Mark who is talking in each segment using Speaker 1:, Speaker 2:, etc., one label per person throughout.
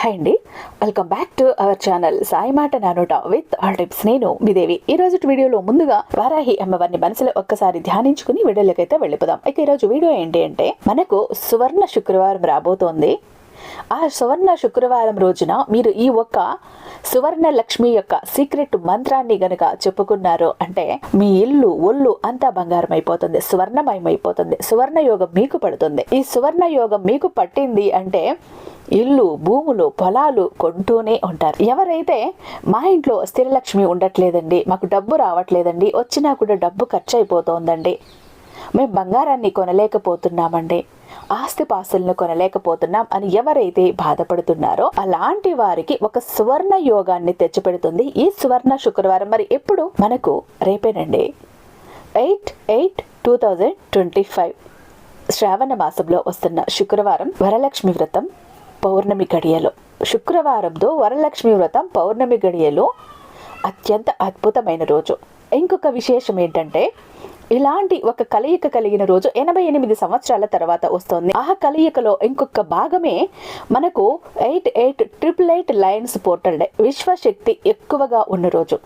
Speaker 1: Hi అండి. Welcome back to our channel Sai మాట నానోట విత్ ఆల్ టిప్స్ నేను మీదేవి ఈ రోజు వీడియోలో ముందుగా వారాహి అమ్మవారిని మనసులో ఒక్కసారి ధ్యానించుకుని వీడియోలకైతే వెళ్ళిపోదాం. ఇక ఈరోజు వీడియో ఏంటి అంటే మనకు సువర్ణ శుక్రవారం రాబోతోంది. ఆ సువర్ణ శుక్రవారం రోజున మీరు ఈ ఒక్క సువర్ణ లక్ష్మి యొక్క సీక్రెట్ మంత్రాన్ని గనుక చెప్పుకున్నారు అంటే మీ ఇల్లు ఒళ్ళు అంతా బంగారం అయిపోతుంది సువర్ణమయం అయిపోతుంది సువర్ణ యోగం మీకు పడుతుంది. ఈ సువర్ణ యోగం మీకు పట్టింది అంటే ఇల్లు భూములు పొలాలు కొంటూనే ఉంటారు. ఎవరైతే మా ఇంట్లో స్థిరలక్ష్మి ఉండట్లేదండి మాకు డబ్బు రావట్లేదండి వచ్చినా కూడా డబ్బు ఖర్చు అయిపోతోందండి మేము బంగారాన్ని కొనలేకపోతున్నామండి. ఆస్తిపాస్తులను కొనలేకపోతున్నాం అని ఎవరైతే బాధపడుతున్నారో అలాంటి వారికి ఒక సువర్ణ యోగాన్ని తెచ్చిపెడుతుంది ఈ సువర్ణ శుక్రవారం. మరి ఎప్పుడు? మనకు రేపేనండి. Eight eight two thousand twenty five. శ్రావణ మాసంలో వస్తున్న శుక్రవారం వరలక్ష్మి వ్రతం పౌర్ణమి గడియలో. శుక్రవారంతో వరలక్ష్మి వ్రతం పౌర్ణమి గడియలో అత్యంత అద్భుతమైన రోజు. ఇంకొక విశేషం ఏంటంటే ఇలాంటి ఒక కలయిక కలిగిన రోజు ఎనభై ఎనిమిది సంవత్సరాల తర్వాత వస్తుంది. ఆ కలయికలో ఇంకొక భాగమే మనకు eight eight triple eight lines portal day. విశ్వశక్తి ఎక్కువగా ఉన్న రోజు.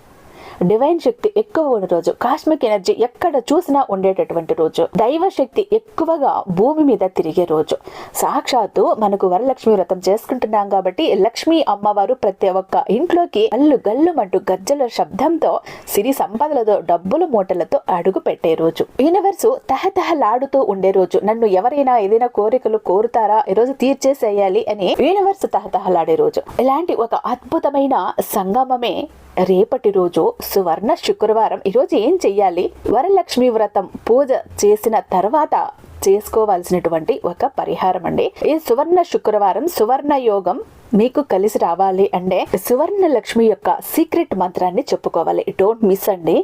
Speaker 1: డివైన్ శక్తి ఎక్కువ ఉన్న రోజు కాస్మిక్ ఎనర్జీ ఎక్కడ చూసినా ఉండేటటువంటి రోజు దైవ శక్తి ఎక్కువగా భూమి మీద తిరిగే రోజు. సాక్షాత్తు మనకు వరలక్ష్మి వ్రతం చేసుకుంటున్నాం కాబట్టి లక్ష్మీ అమ్మవారు ప్రతి ఒక్క ఇంట్లోకి గల్లు గల్లుమంటూ గజ్జల శబ్దంతో సిరి సంపదలతో డబ్బులు మూటలతో అడుగు పెట్టే రోజు. యూనివర్సు తహతహలాడుతూ ఉండే రోజు. నన్ను ఎవరైనా ఏదైనా కోరికలు కోరుతారా? ఈరోజు తీర్చేసేయాలి అని యూనివర్స్ తహతహలాడే రోజు. ఇలాంటి ఒక అద్భుతమైన సంగమమే రేపటి రోజు సువర్ణ శుక్రవారం. ఈరోజు ఏం చెయ్యాలి? వరలక్ష్మి వ్రతం పూజ చేసిన తర్వాత చేసుకోవాల్సినటువంటి ఒక పరిహారం అండి. ఈ సువర్ణ శుక్రవారం సువర్ణ యోగం మీకు కలిసి రావాలి అంటే సువర్ణ లక్ష్మి యొక్క సీక్రెట్ మంత్రాన్ని చెప్పుకోవాలి. డోంట్ మిస్ అండి.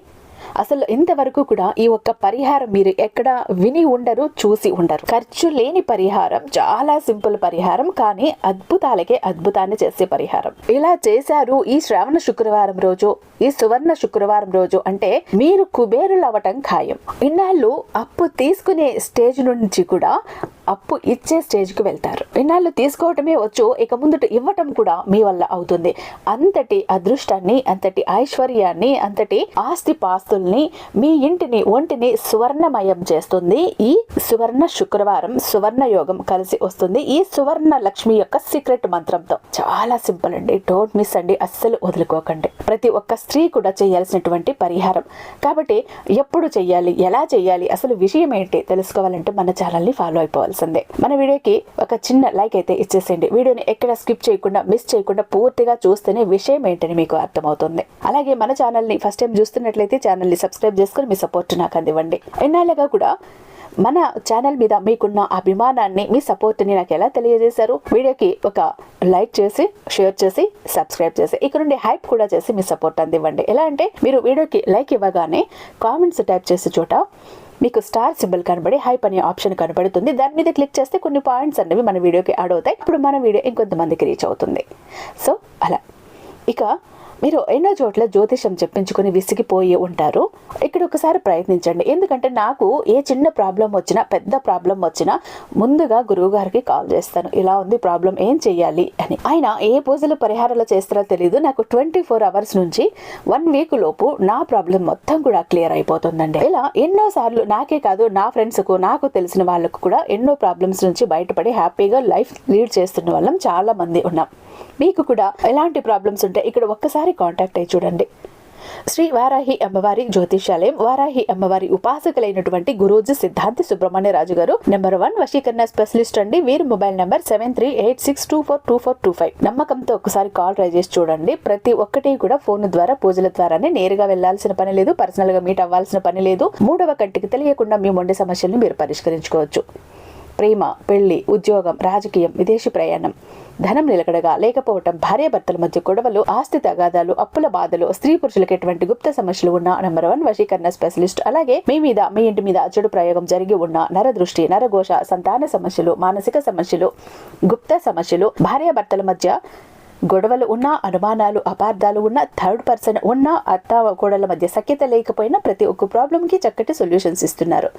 Speaker 1: అసలు ఇంతవరకు కూడా ఈ ఒక్క పరిహారం మీరు ఎక్కడ విని ఉండరు చూసి ఉండరు. ఖర్చు లేని పరిహారం చాలా సింపుల్ పరిహారం కానీ అద్భుతాలకే అద్భుతాన్ని చేసే పరిహారం. ఇలా చేశారు ఈ శ్రావణ శుక్రవారం రోజు ఈ సువర్ణ శుక్రవారం రోజు అంటే మీరు కుబేరులు అవ్వటం ఖాయం. ఇన్నాళ్ళు అప్పు తీసుకునే స్టేజ్ నుంచి కూడా అప్పు ఇచ్చే స్టేజ్కి వెళ్తారు. ఇన్నాళ్ళు తీసుకోవటమే వచ్చు ఇక ముందుట ఇవ్వటం కూడా మీ వల్ల అవుతుంది. అంతటి అదృష్టాన్ని అంతటి ఐశ్వర్యాన్ని అంతటి ఆస్తి పాస్తుల్ని మీ ఇంటిని ఒంటిని సువర్ణమయం చేస్తుంది. ఈ సువర్ణ శుక్రవారం సువర్ణ యోగం కలిసి వస్తుంది. ఈ సువర్ణ లక్ష్మి యొక్క సీక్రెట్ మంత్రంతో. చాలా సింపుల్ అండి. డోంట్ మిస్ అండి. అస్సలు వదులుకోకండి. ప్రతి ఒక్క స్త్రీ కూడా చేయాల్సినటువంటి పరిహారం. కాబట్టి ఎప్పుడు చెయ్యాలి? ఎలా చేయాలి అసలు విషయం ఏంటి? తెలుసుకోవాలంటే మన ఛానల్ని ఫాలో అయిపోవాలి. అయిపోవాల్సిందే మన వీడియోకి ఒక చిన్న లైక్ అయితే ఇచ్చేసేయండి. వీడియోని ఎక్కడ స్కిప్ చేయకుండా మిస్ చేయకుండా పూర్తిగా చూస్తేనే విషయం ఏంటని మీకు అర్థమవుతుంది. అలాగే మన ఛానల్ని ఫస్ట్ టైం చూస్తున్నట్లయితే ఛానల్ని సబ్స్క్రైబ్ చేసుకుని మీ సపోర్ట్ నాకు అందివ్వండి. ఎన్నాళ్ళగా కూడా మన ఛానల్ మీద మీకున్న అభిమానాన్ని మీ సపోర్ట్ని నాకు ఎలా తెలియజేశారు? వీడియోకి ఒక లైక్ చేసి షేర్ చేసి సబ్స్క్రైబ్ చేసి ఇక్కడ నుండి హైప్ కూడా చేసి మీ సపోర్ట్ అందివ్వండి. ఎలా అంటే మీరు వీడియోకి లైక్ ఇవ్వగానే కామెంట్స్ టైప్ చేసే చోట మీకు స్టార్ సింబల్ కనబడి హైప్ అనే ఆప్షన్ కనబడుతుంది. దాని మీద క్లిక్ చేస్తే కొన్ని పాయింట్స్ అనేవి మన వీడియోకి యాడ్ అవుతాయి. ఇప్పుడు మన వీడియో ఇంకొంతమందికి రీచ్ అవుతుంది. సో అలా. ఇక మీరు ఎన్నో చోట్ల జ్యోతిషం చెప్పించుకుని విసిగిపోయి ఉంటారు. ఇక్కడ ఒకసారి ప్రయత్నించండి. ఎందుకంటే నాకు ఏ చిన్న ప్రాబ్లం వచ్చినా పెద్ద ప్రాబ్లం వచ్చినా ముందుగా గురువు గారికి కాల్ చేస్తాను. ఇలా ఉంది ప్రాబ్లం ఏం చెయ్యాలి అని. ఆయన ఏ పూజలు పరిహారాలు చేస్తారో తెలియదు నాకు ట్వంటీ ఫోర్ అవర్స్ నుంచి వన్ వీక్ లోపు నా ప్రాబ్లం మొత్తం కూడా క్లియర్ అయిపోతుందండి. ఇలా ఎన్నో సార్లు నాకే కాదు నా ఫ్రెండ్స్కు నాకు తెలిసిన వాళ్ళకు కూడా ఎన్నో ప్రాబ్లమ్స్ నుంచి బయటపడి హ్యాపీగా లైఫ్ లీడ్ చేస్తున్న వాళ్ళం చాలా మంది ఉన్నాం. మీకు కూడా ఎలాంటి ప్రాబ్లమ్స్ ఉంటాయి ఇక్కడ ఒక్కసారి కాంటాక్ట్ అయి చూడండి. శ్రీ వారాహి అమ్మవారి జ్యోతిషాలయం వారాహి అమ్మవారి ఉపాసకులైనటువంటి గురూజీ సిద్ధాంతి సుబ్రహ్మణ్య రాజు గారు. నెంబర్ వన్ వశీకరణ స్పెషలిస్ట్ అండి. వీరి mobile number seven three eight six two four two four two five నమ్మకంతో ఒకసారి కాల్ ట్రై చేసి చూడండి. ప్రతి ఒక్కటి కూడా ఫోన్ ద్వారా పూజల ద్వారానే నేరుగా వెళ్ళాల్సిన పని లేదు పర్సనల్గా మీట్ అవ్వాల్సిన పని లేదు. మూడవ కంటికి తెలియకుండా మీ మొండి సమస్యలను మీరు పరిష్కరించుకోవచ్చు. ప్రేమ పెళ్ళి ఉద్యోగం రాజకీయం విదేశీ ప్రయాణం. ధనం నిలకడగా లేకపోవటం భార్యాభర్తల మధ్య గొడవలు ఆస్తి తగాదాలు అప్పుల బాధలు స్త్రీ పురుషులకు ఎటువంటి గుప్త సమస్యలు ఉన్న నెంబర్ వన్ వశీకరణ స్పెషలిస్ట్ అలాగే మీ మీద మీ ఇంటి మీద చెడు ప్రయోగం జరిగి ఉన్న నరదృష్టి నరఘోష సంతాన సమస్యలు మానసిక సమస్యలు గుప్త సమస్యలు భార్యాభర్తల మధ్య గొడవలు ఉన్నా అనుమానాలు అపార్థాలు ఉన్నా థర్డ్ పర్సన్ ఉన్నా అత్త గోడల మధ్య సఖ్యత లేకపోయినా ప్రతి ఒక్క ప్రాబ్లంకి చక్కటి సొల్యూషన్స్ ఇస్తున్నారు.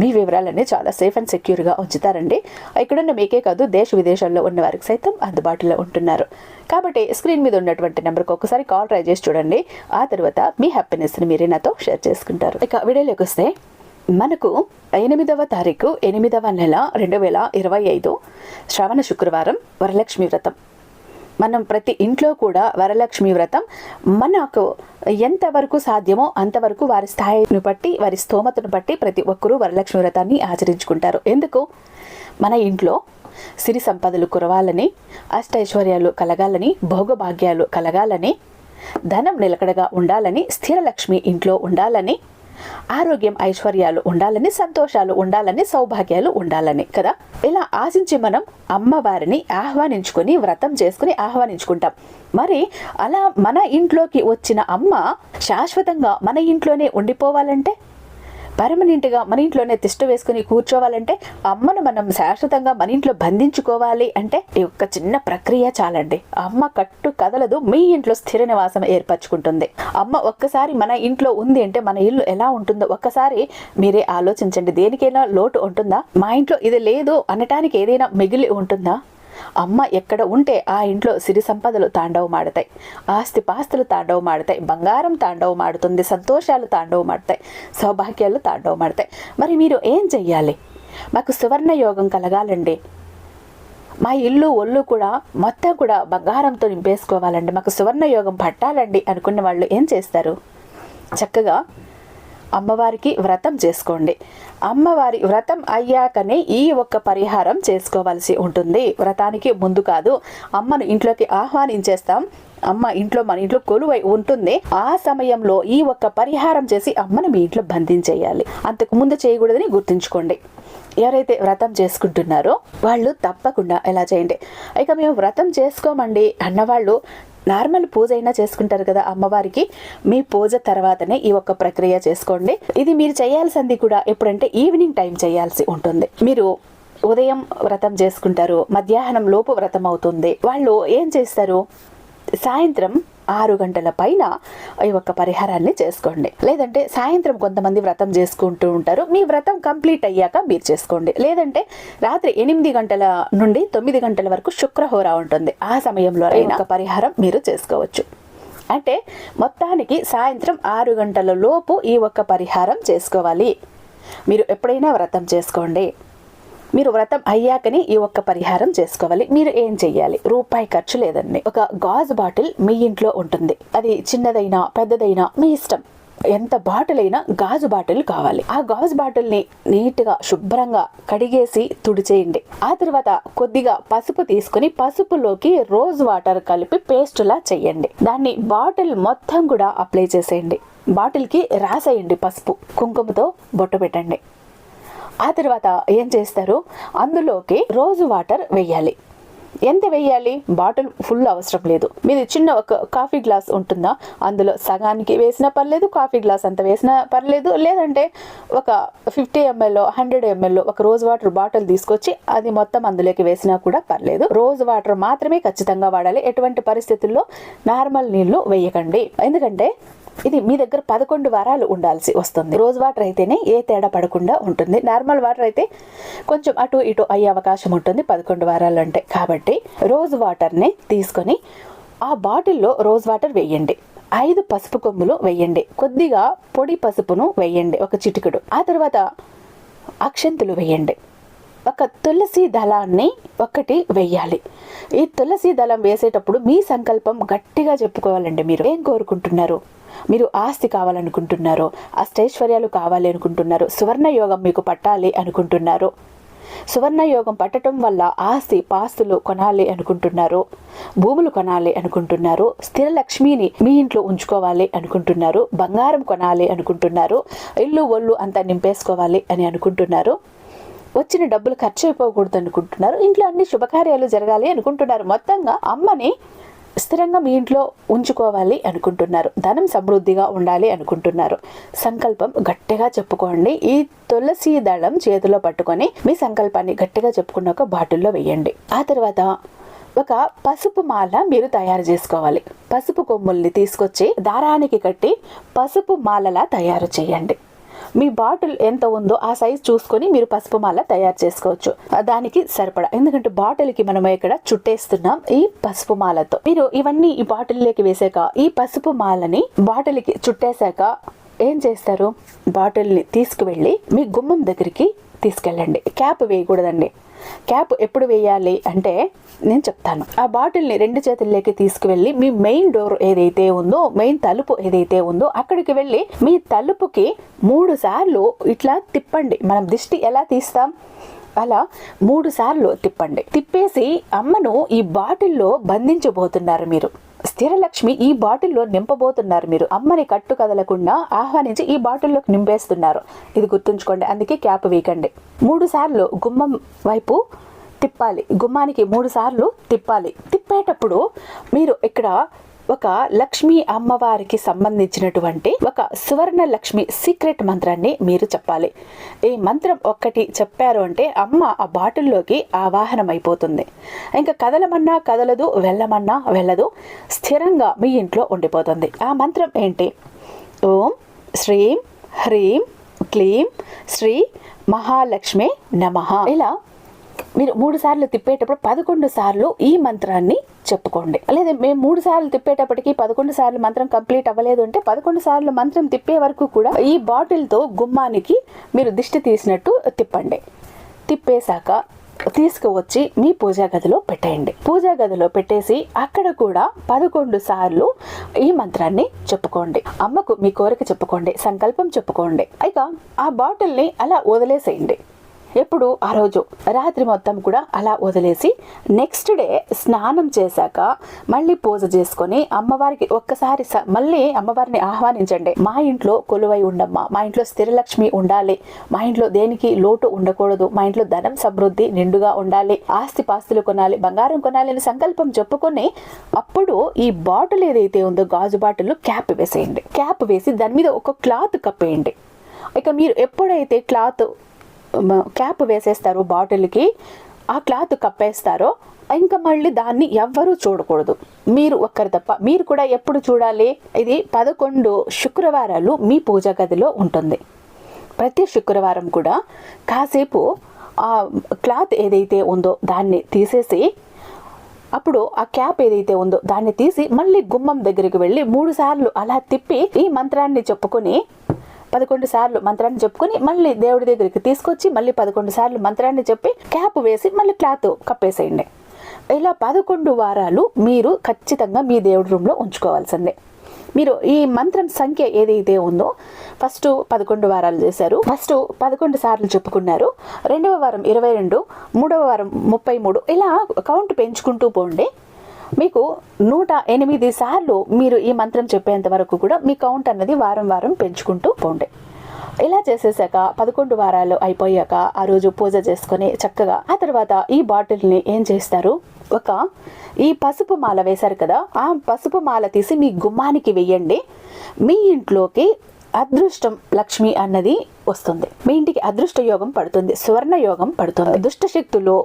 Speaker 1: మీ వివరాలన్నీ చాలా సేఫ్ అండ్ సెక్యూర్గా ఉంచుతారండి. ఇక్కడున్న మీకే కాదు దేశ విదేశాల్లో ఉన్న వారికి సైతం అందుబాటులో ఉంటున్నారు. కాబట్టి స్క్రీన్ మీద ఉన్నటువంటి నెంబర్కి ఒకసారి కాల్ ట్రై చేసి చూడండి. ఆ తర్వాత మీ హ్యాపీనెస్ని మీరే నాతో షేర్ చేసుకుంటారు. ఇక వీడియోలోకి వస్తే మనకు ఎనిమిదవ తారీఖు ఎనిమిదవ నెల రెండు వేల ఇరవై ఐదు శ్రవణ శుక్రవారం వరలక్ష్మి వ్రతం. మనం ప్రతి ఇంట్లో కూడా వరలక్ష్మి వ్రతం మనకు ఎంతవరకు సాధ్యమో అంతవరకు వారి స్థాయిని బట్టి వారి స్తోమతను బట్టి ప్రతి ఒక్కరూ వరలక్ష్మి వ్రతాన్ని ఆచరించుకుంటారు. ఎందుకు? మన ఇంట్లో సిరి సంపదలు కురవాలని అష్టైశ్వర్యాలు కలగాలని భోగభాగ్యాలు కలగాలని ధనం నిలకడగా ఉండాలని స్థిరలక్ష్మి ఇంట్లో ఉండాలని ఆరోగ్యం ఐశ్వర్యాలు ఉండాలని సంతోషాలు ఉండాలని సౌభాగ్యాలు ఉండాలని కదా? ఇలా ఆశించి మనం అమ్మవారిని ఆహ్వానించుకొని వ్రతం చేసుకుని ఆహ్వానించుకుంటాం. మరి అలా మన ఇంట్లోకి వచ్చిన అమ్మ శాశ్వతంగా మన ఇంట్లోనే ఉండిపోవాలంటే పర్మనెంట్గా మన ఇంట్లోనే తిష్ట వేసుకుని కూర్చోవాలంటే అమ్మను మనం శాశ్వతంగా మన ఇంట్లో బంధించుకోవాలి అంటే ఈ ఒక్క చిన్న ప్రక్రియ చాలండి. అమ్మ కట్టు కదలదు మీ ఇంట్లో స్థిర నివాసం ఏర్పరచుకుంటుంది. అమ్మ ఒక్కసారి మన ఇంట్లో ఉంది అంటే మన ఇల్లు ఎలా ఉంటుందో ఒక్కసారి మీరే ఆలోచించండి. దేనికైనా లోటు ఉంటుందా? మా ఇంట్లో ఇది లేదు అనటానికి ఏదైనా మిగిలి ఉంటుందా? అమ్మ ఎక్కడ ఉంటే ఆ ఇంట్లో సిరి సంపదలు తాండవమాడతాయి ఆస్తి పాస్తులు తాండవమాడతాయి బంగారం తాండవమాడుతుంది సంతోషాలు తాండవమాడతాయి సౌభాగ్యాలు తాండవమాడతాయి మరి మీరు ఏం చెయ్యాలి? మాకు సువర్ణ యోగం కలగాలండి. మా ఇల్లు ఒళ్ళు కూడా మొత్తం కూడా బంగారంతో నింపేసుకోవాలండి. మాకు సువర్ణ యోగం పట్టాలండి అనుకున్న వాళ్ళు ఏం చేస్తారు? చక్కగా అమ్మవారికి వ్రతం చేసుకోండి. అమ్మవారి వ్రతం అయ్యాకనే ఈ ఒక్క పరిహారం చేసుకోవాల్సి ఉంటుంది. వ్రతానికి ముందు కాదు అమ్మను ఇంట్లోకి ఆహ్వానించేస్తాం. అమ్మ ఇంట్లో మన ఇంట్లో కొలువై ఉంటుంది. ఆ సమయంలో ఈ ఒక్క పరిహారం చేసి అమ్మను మీ ఇంట్లో బంధించేయాలి. అంతకు ముందు చేయకూడదని గుర్తుంచుకోండి. ఎవరైతే వ్రతం చేసుకుంటున్నారో వాళ్ళు తప్పకుండా ఎలా చేయండి. ఇక మేము వ్రతం చేసుకోమండి అన్నవాళ్ళు నార్మల్ పూజ అయినా చేసుకుంటారు కదా అమ్మవారికి మీ పూజ తర్వాతనే ఈ ఒక్క ప్రక్రియ చేసుకోండి. ఇది మీరు చేయాల్సింది కూడా ఎప్పుడంటే ఈవినింగ్ టైం చేయాల్సి ఉంటుంది. మీరు ఉదయం వ్రతం చేసుకుంటారు మధ్యాహ్నం లోపు వ్రతం అవుతుంది. వాళ్ళు ఏం చేస్తారు? సాయంత్రం ఆరు గంటల పైన ఈ ఒక్క పరిహారాన్ని చేసుకోండి. లేదంటే సాయంత్రం కొంతమంది వ్రతం చేసుకుంటూ ఉంటారు. మీ వ్రతం కంప్లీట్ అయ్యాక మీరు చేసుకోండి. లేదంటే రాత్రి ఎనిమిది గంటల నుండి తొమ్మిది గంటల వరకు శుక్రహోర ఉంటుంది. ఆ సమయంలో అయినా ఒక పరిహారం మీరు చేసుకోవచ్చు. అంటే మొత్తానికి సాయంత్రం ఆరు గంటల లోపు ఈ ఒక్క పరిహారం చేసుకోవాలి. మీరు ఎప్పుడైనా వ్రతం చేసుకోండి. మీరు వ్రతం అయ్యాకని ఈ ఒక్క పరిహారం చేసుకోవాలి. మీరు ఏం చెయ్యాలి? రూపాయి ఖర్చు లేదండి. ఒక గాజు బాటిల్ మీ ఇంట్లో ఉంటుంది. అది చిన్నదైనా పెద్దదైనా మీ ఇష్టం. ఎంత బాటిల్ అయినా గాజు బాటిల్ కావాలి. ఆ గాజు బాటిల్ని నీట్గా శుభ్రంగా కడిగేసి తుడిచేయండి. ఆ తర్వాత కొద్దిగా పసుపు తీసుకుని పసుపులోకి రోజ్ వాటర్ కలిపి పేస్టులా చేయండి దాన్ని బాటిల్ మొత్తం కూడా అప్లై చేసేయండి. బాటిల్కి రాసేయండి పసుపు. కుంకుమతో బొట్టు పెట్టండి. ఆ తర్వాత ఏం చేస్తారు? అందులోకి రోజు వాటర్ వేయాలి. ఎంత వేయాలి? బాటిల్ ఫుల్ అవసరం లేదు. మీది చిన్న ఒక కాఫీ గ్లాస్ ఉంటుందా? అందులో సగానికి వేసినా పర్లేదు కాఫీ గ్లాస్ అంత వేసినా పర్లేదు. లేదంటే ఒక ఫిఫ్టీ ఎంఎల్ హండ్రెడ్ ఎంఎల్ ఒక రోజ్ వాటర్ బాటిల్ తీసుకొచ్చి అది మొత్తం అందులోకి వేసినా కూడా పర్లేదు. రోజ్ వాటర్ మాత్రమే ఖచ్చితంగా వాడాలి. ఎటువంటి పరిస్థితుల్లో నార్మల్ నీళ్ళు వేయకండి. ఎందుకంటే ఇది మీ దగ్గర పదకొండు వారాలు ఉండాల్సి వస్తుంది. రోజ్ వాటర్ అయితేనే ఏ తేడా పడకుండా ఉంటుంది. నార్మల్ వాటర్ అయితే కొంచెం అటు ఇటు అయ్యే అవకాశం ఉంటుంది పదకొండు వారాలు అంటే కాబట్టి రోజ్ వాటర్ని తీసుకొని ఆ బాటిల్లో రోజ్ వాటర్ వేయండి. ఐదు పసుపు కొమ్ములు వేయండి. కొద్దిగా పొడి పసుపును వేయండి ఒక చిటికెడు. ఆ తర్వాత అక్షంతులు వేయండి. ఒక తులసి దళాన్ని ఒకటి వెయ్యాలి. ఈ తులసి దళం వేసేటప్పుడు మీ సంకల్పం గట్టిగా చెప్పుకోవాలండి మీరు. ఏం కోరుకుంటున్నారు? మీరు ఆస్తి కావాలనుకుంటున్నారు అష్టైశ్వర్యాలు కావాలి అనుకుంటున్నారు సువర్ణ యోగం మీకు పట్టాలి అనుకుంటున్నారు సువర్ణ యోగం పట్టడం వల్ల ఆస్తి పాస్తులు కొనాలి అనుకుంటున్నారు భూములు కొనాలి అనుకుంటున్నారు స్థిర లక్ష్మిని మీ ఇంట్లో ఉంచుకోవాలి అనుకుంటున్నారు బంగారం కొనాలి అనుకుంటున్నారు ఇల్లు ఒళ్ళు అంతా నింపేసుకోవాలి అని అనుకుంటున్నారు వచ్చిన డబ్బులు ఖర్చు అయిపోకూడదు అనుకుంటున్నారు. ఇంట్లో అన్ని శుభకార్యాలు జరగాలి అనుకుంటున్నారు. మొత్తంగా అమ్మని స్థిరంగా మీ ఇంట్లో ఉంచుకోవాలి అనుకుంటున్నారు. ధనం సమృద్ధిగా ఉండాలి అనుకుంటున్నారు. సంకల్పం గట్టిగా చెప్పుకోండి. ఈ తులసి దళం చేతిలో పట్టుకొని మీ సంకల్పాన్ని గట్టిగా చెప్పుకున్న ఒక బాటిల్లో వేయండి. ఆ తర్వాత ఒక పసుపు మాల మీరు తయారు చేసుకోవాలి. పసుపు కొమ్ముల్ని తీసుకొచ్చి దారానికి కట్టి పసుపు మాలలా తయారు చేయండి. మీ బాటిల్ ఎంత ఉందో ఆ సైజ్ చూసుకొని మీరు పసుపు మాల తయారు చేసుకోవచ్చు. దానికి సరిపడా. ఎందుకంటే బాటిల్కి మనం ఇక్కడ చుట్టేస్తున్నాం ఈ పసుపు మాలతో. మీరు ఇవన్నీ ఈ బాటిల్లోకి వేసాక ఈ పసుపు మాలని బాటిల్కి చుట్టేశాక ఏం చేస్తారు? బాటిల్ని తీసుకువెళ్ళి మీ గుమ్మం దగ్గరికి తీసుకెళ్ళండి. క్యాప్ వేయకూడదండి. క్యాప్ ఎప్పుడు వేయాలి అంటే నేను చెప్తాను. ఆ బాటిల్ని రెండు చేతుల్లోకి తీసుకువెళ్ళి మీ మెయిన్ డోర్ ఏదైతే ఉందో మెయిన్ తలుపు ఏదైతే ఉందో అక్కడికి వెళ్ళి మీ తలుపుకి మూడు సార్లు ఇట్లా తిప్పండి. మనం దిష్టి ఎలా తీస్తాం? అలా మూడు సార్లు తిప్పండి. తిప్పేసి అమ్మను ఈ బాటిల్లో బంధించబోతున్నారు మీరు. స్థిరలక్ష్మి ఈ బాటిల్లో నింపబోతున్నారు మీరు. అమ్మని కట్టు కదలకుండా ఆహ్వానించి ఈ బాటిల్లోకి నింపేస్తున్నారు. ఇది గుర్తుంచుకోండి అందుకే క్యాప్ వీకండి. మూడు సార్లు గుమ్మం వైపు తిప్పాలి. గుమ్మానికి మూడు సార్లు తిప్పాలి. తిప్పేటప్పుడు మీరు ఇక్కడ ఒక లక్ష్మీ అమ్మవారికి సంబంధించినటువంటి ఒక సువర్ణ లక్ష్మి సీక్రెట్ మంత్రాన్ని మీరు చెప్పాలి. ఈ మంత్రం ఒక్కటి చెప్పారు అంటే అమ్మ ఆ బాటిల్లోకి ఆవాహనం అయిపోతుంది ఇంకా కదలమన్నా కదలదు వెళ్ళమన్నా వెళ్ళదు స్థిరంగా మీ ఇంట్లో ఉండిపోతుంది. ఆ మంత్రం ఏంటి? ఓం శ్రీం హ్రీం క్లీం శ్రీ మహాలక్ష్మి నమ. ఇలా మీరు మూడు సార్లు తిప్పేటప్పుడు పదకొండు సార్లు ఈ మంత్రాన్ని చెప్పుకోండి. లేదా మేము మూడు సార్లు తిప్పేటప్పటికి పదకొండు సార్లు మంత్రం కంప్లీట్ అవ్వలేదు అంటే పదకొండు సార్లు మంత్రం తిప్పే వరకు కూడా ఈ బాటిల్తో గుమ్మానికి మీరు దిష్టి తీసినట్టు తిప్పండి. తిప్పేశాక తీసుకువచ్చి మీ పూజా గదిలో పెట్టేయండి. పూజా గదిలో పెట్టేసి అక్కడ కూడా పదకొండు సార్లు ఈ మంత్రాన్ని చెప్పుకోండి. అమ్మకు మీ కోరిక చెప్పుకోండి. సంకల్పం చెప్పుకోండి. ఇక ఆ బాటిల్ని అలా వదిలేసేయండి. ఎప్పుడు ఆ రోజు. రాత్రి మొత్తం కూడా అలా వదిలేసి నెక్స్ట్ డే స్నానం చేశాక మళ్ళీ పూజ చేసుకొని అమ్మవారికి ఒక్కసారి స- మళ్ళీ అమ్మవారిని ఆహ్వానించండి. మా ఇంట్లో కొలువై ఉండమ్మా. మా ఇంట్లో స్థిరలక్ష్మి ఉండాలి. మా ఇంట్లో దేనికి లోటు ఉండకూడదు. మా ఇంట్లో ధనం సమృద్ధి నిండుగా ఉండాలి. ఆస్తి పాస్తులు కొనాలి బంగారం కొనాలి అని సంకల్పం చెప్పుకొని అప్పుడు ఈ బాటిల్ ఏదైతే ఉందో గాజు బాటిల్ క్యాప్ వేసేయండి. క్యాప్ వేసి దాని మీద ఒక క్లాత్ కప్పేయండి. ఇక మీరు ఎప్పుడైతే క్లాత్ క్యాప్ వేసేస్తారు బాటిల్కి ఆ క్లాత్ కప్పేస్తారో. ఇంకా మళ్ళీ దాన్ని ఎవ్వరూ చూడకూడదు. మీరు ఒక్కరు తప్ప మీరు కూడా ఎప్పుడు చూడాలి? ఇది పదకొండు శుక్రవారాలు మీ పూజ గదిలో ఉంటుంది. ప్రతి శుక్రవారం కూడా కాసేపు ఆ క్లాత్ ఏదైతే ఉందో దాన్ని తీసేసి అప్పుడు ఆ క్యాప్ ఏదైతే ఉందో దాన్ని తీసి మళ్ళీ గుమ్మం దగ్గరికి వెళ్ళి మూడు సార్లు అలా తిప్పి ఈ మంత్రాన్ని చెప్పుకొని పదకొండు సార్లు మంత్రాన్ని చెప్పుకొని మళ్ళీ దేవుడి దగ్గరికి తీసుకొచ్చి మళ్ళీ పదకొండు సార్లు మంత్రాన్ని చెప్పి క్యాప్ వేసి మళ్ళీ క్లాత్ కప్పేసేయండి. ఇలా పదకొండు వారాలు మీరు ఖచ్చితంగా మీ దేవుడి రూమ్లో ఉంచుకోవాల్సిందే. మీరు ఈ మంత్రం సంఖ్య ఏదైతే ఉందో ఫస్ట్ పదకొండు వారాలు చేశారు. ఫస్ట్ పదకొండు సార్లు చెప్పుకున్నారు. రెండవ వారం ఇరవై రెండు మూడవ వారం ముప్పై మూడు ఇలా కౌంట్ పెంచుకుంటూ పోండి. మీకు నూట ఎనిమిది సార్లు మీరు ఈ మంత్రం చెప్పేంత వరకు కూడా మీ కౌంట్ అన్నది వారం వారం పెంచుకుంటూ పోండి. ఇలా చేసేసాక పదకొండు వారాలు అయిపోయాక ఆ రోజు పూజ చేసుకొని చక్కగా ఆ తర్వాత ఈ బాటిల్ని ఏం చేస్తారు? ఒక ఈ పసుపు మాల వేశారు కదా ఆ పసుపు మాల తీసి మీ గుమ్మానికి వెయ్యండి మీ ఇంట్లోకి అదృష్టం లక్ష్మి అన్నది వస్తుంది. మీ ఇంటికి అదృష్ట యోగం పడుతుంది సువర్ణ యోగం పడుతుంది. దుష్ట శక్తులు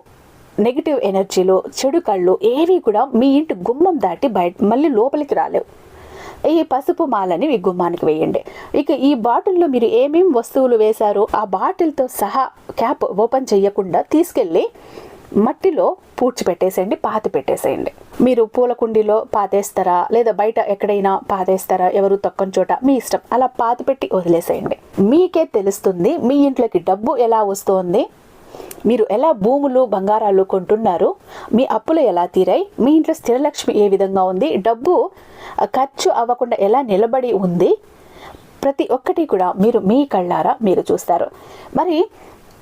Speaker 1: నెగిటివ్ ఎనర్జీలు చెడు కళ్ళు ఏవి కూడా మీ ఇంటి గుమ్మం దాటి బయట మళ్ళీ లోపలికి రాలేవు. ఈ పసుపు మాలని మీ గుమ్మానికి వేయండి. ఇక ఈ బాటిల్లో మీరు ఏమేం వస్తువులు వేశారో ఆ బాటిల్తో సహా క్యాప్ ఓపెన్ చేయకుండా తీసుకెళ్ళి మట్టిలో పూడ్చి పెట్టేసేయండి పాతి పెట్టేసేయండి. మీరు పూల కుండీలో పాతేస్తారా? లేదా బయట ఎక్కడైనా పాతేస్తారా? ఎవరు తొక్కని చోట? మీ ఇష్టం. అలా పాతి పెట్టి వదిలేసేయండి. మీకే తెలుస్తుంది మీ ఇంట్లోకి డబ్బు ఎలా వస్తోంది. మీరు ఎలా భూములు బంగారాలు కొంటున్నారు మీ అప్పులు ఎలా తీరాయి మీ ఇంట్లో స్థిరలక్ష్మి ఏ విధంగా ఉంది డబ్బు ఖర్చు అవ్వకుండా ఎలా నిలబడి ఉంది ప్రతి ఒక్కటి కూడా మీరు మీ కళ్ళారా మీరు చూస్తారు. మరి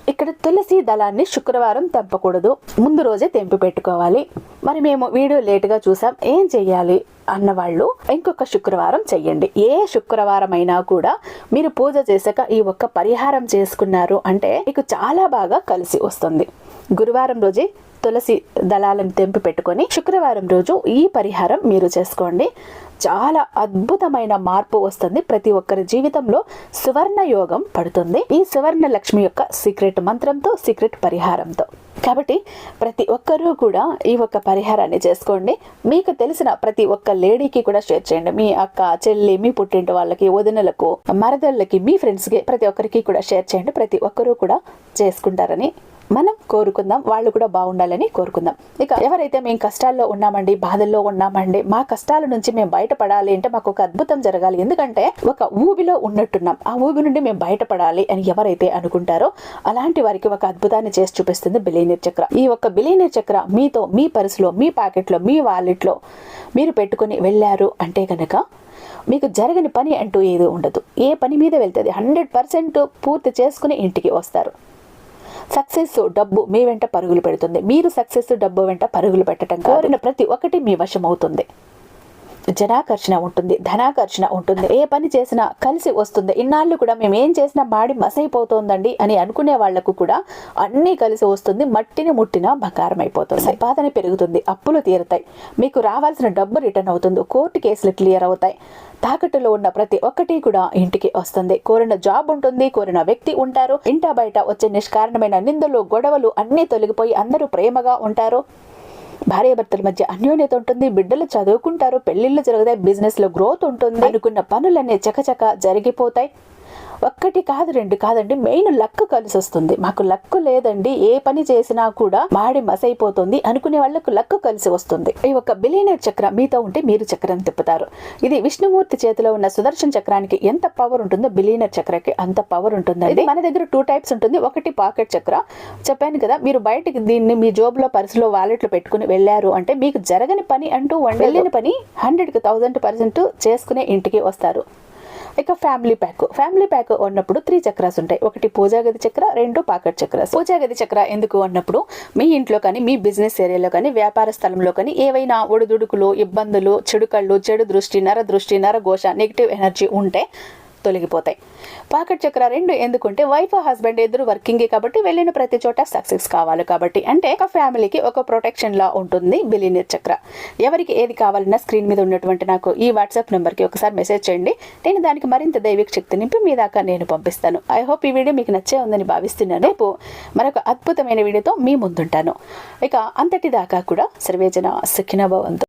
Speaker 1: ఇక్కడ తులసి దళాన్ని శుక్రవారం తెంపకూడదు. ముందు రోజే తెంపి పెట్టుకోవాలి. మరి మేము వీడియో లేటుగా చూసాం. ఏం చెయ్యాలి? అన్నవాళ్ళు ఇంకొక శుక్రవారం చెయ్యండి. ఏ శుక్రవారం అయినా కూడా మీరు పూజ చేశాక ఈ ఒక్క పరిహారం చేసుకున్నారు అంటే మీకు చాలా బాగా కలిసి వస్తుంది. గురువారం రోజే తులసి దళాలను తెంపి పెట్టుకొని శుక్రవారం రోజు ఈ పరిహారం మీరు చేసుకోండి. చాలా అద్భుతమైన మార్పు వస్తుంది. ప్రతి ఒక్కరి జీవితంలో సువర్ణ యోగం పడుతుంది. ఈ సువర్ణ లక్ష్మి యొక్క సీక్రెట్ మంత్రంతో సీక్రెట్ పరిహారంతో. కాబట్టి ప్రతి ఒక్కరూ కూడా ఈ ఒక్క పరిహారాన్ని చేసుకోండి. మీకు తెలిసిన ప్రతి ఒక్క లేడీకి కూడా షేర్ చేయండి. మీ అక్క చెల్లి మీ పుట్టింటి వాళ్ళకి వదినలకు మరదళ్ళకి మీ ఫ్రెండ్స్కి ప్రతి ఒక్కరికి కూడా షేర్ చేయండి. ప్రతి ఒక్కరూ కూడా చేసుకుంటారని మనం కోరుకుందాం వాళ్ళు కూడా బాగుండాలని కోరుకుందాం. ఇక ఎవరైతే మేము కష్టాల్లో ఉన్నామండి బాధల్లో ఉన్నామండి మా కష్టాల నుంచి మేము బయటపడాలి అంటే మాకు ఒక అద్భుతం జరగాలి. ఎందుకంటే ఒక ఊబిలో ఉన్నట్టున్నాం. ఆ ఊబి నుండి మేము బయటపడాలి అని ఎవరైతే అనుకుంటారో అలాంటి వారికి ఒక అద్భుతాన్ని చేసి చూపిస్తుంది బిలీనీర్ చక్ర. ఈ ఒక బిలీనీర్ చక్ర మీతో మీ పర్సులో మీ ప్యాకెట్లో మీ వాలెట్లో మీరు పెట్టుకుని వెళ్ళారు అంటే కనుక మీకు జరగని పని అంటూ ఏది ఉండదు. ఏ పని మీద వెళ్తుంది? హండ్రెడ్ పర్సెంట్ పూర్తి చేసుకుని ఇంటికి వస్తారు. సక్సెస్ డబ్బు మీ వెంట పరుగులు పెడుతుంది. మీరు సక్సెస్ డబ్బు వెంట పరుగులు పెట్టడం కోరిన ప్రతి ఒక్కటి మీ వశం అవుతుంది జనాకర్షణ ఉంటుంది ధనాకర్షణ ఉంటుంది. ఏ పని చేసినా కలిసి వస్తుంది. ఇన్నాళ్ళు కూడా మేము ఏం చేసినా మాడి మసైపోతోందండి అని అనుకునే వాళ్ళకు కూడా అన్నీ కలిసి వస్తుంది. మట్టిని ముట్టిన బంగారం అయిపోతుంది. సంపాదన పెరుగుతుంది. అప్పులు తీరుతాయి. మీకు రావాల్సిన డబ్బు రిటర్న్ అవుతుంది. కోర్టు కేసులు క్లియర్ అవుతాయి. తాకట్టులో ఉన్న ప్రతి ఒక్కటి కూడా ఇంటికి వస్తుంది. కోరిన జాబ్ ఉంటుంది. కోరిన వ్యక్తి ఉంటారు. ఇంట బయట వచ్చే నిష్కారణమైన నిందలు గొడవలు అన్నీ తొలగిపోయి అందరూ ప్రేమగా ఉంటారు. భార్యాభర్తల మధ్య అన్యోన్యత ఉంటుంది బిడ్డలు చదువుకుంటారు పెళ్ళిళ్ళు జరుగుతాయి బిజినెస్లో గ్రోత్ ఉంటుంది. అనుకున్న పనులన్నీ చకచక జరిగిపోతాయి. ఒక్కటి కాదు రెండు కాదండి మెయిన్ లక్ కలిసి వస్తుంది. మాకు లక్ లేదండి ఏ పని చేసినా కూడా మాడి మసైపోతుంది అనుకునే వాళ్ళకు లక్ కలిసి వస్తుంది. ఈ ఒక బిలియనర్ చక్ర మీతో ఉంటే మీరు చక్రం తిప్పుతారు. ఇది విష్ణుమూర్తి చేతిలో ఉన్న సుదర్శన్ చక్రానికి ఎంత పవర్ ఉంటుందో బిలియనర్ చక్రకి అంత పవర్ ఉంటుంది ఇది మన దగ్గర టూ టైప్స్ ఉంటుంది ఒకటి పాకెట్ చక్ర. చెప్పాను కదా మీరు బయటికి దీన్ని మీ జోబులో పర్సులో వాలెట్లో పెట్టుకుని వెళ్ళారు అంటే మీకు జరగని పని అంటూ వెళ్ళిన పని హండ్రెడ్కి థౌసండ్ పర్సెంట్ చేసుకునే ఇంటికి వస్తారు. ఇక ఫ్యామిలీ ప్యాక్. ఫ్యామిలీ ప్యాక్ ఉన్నప్పుడు త్రీ చక్రాస్ ఉంటాయి. ఒకటి పూజా గది చక్ర రెండు పాకెట్ చక్రాస్. పూజాగది చక్ర ఎందుకు అన్నప్పుడు మీ ఇంట్లో కానీ మీ బిజినెస్ ఏరియాలో కానీ వ్యాపార స్థలంలో కానీ ఏవైనా ఒడిదుడుకులు ఇబ్బందులు చెడు కళ్ళు చెడు దృష్టి నర దృష్టి నరఘోష నెగిటివ్ ఎనర్జీ ఉంటే తొలగిపోతాయి. పాకెట్ చక్ర రెండు ఎందుకంటే వైఫ్ హస్బెండ్ ఇద్దరు వర్కింగ్ కాబట్టి వెళ్ళిన ప్రతి చోట సక్సెస్ కావాలి కాబట్టి. అంటే ఒక ఫ్యామిలీకి ఒక ప్రొటెక్షన్ లా ఉంటుంది బిలినియర్ చక్ర. ఎవరికి ఏది కావాలన్నా స్క్రీన్ మీద ఉన్నటువంటి నాకు ఈ వాట్సాప్ నెంబర్కి ఒకసారి మెసేజ్ చేయండి. నేను దానికి మరింత దైవిక శక్తి నింపి మీ దాకా నేను పంపిస్తాను. ఐ హోప్ ఈ వీడియో మీకు నచ్చే ఉందని భావిస్తున్నాను. రేపు మరొక అద్భుతమైన వీడియోతో మీ ముందుంటాను. ఇక అంతటి దాకా కూడా సర్వేజన సుఖినభవంతో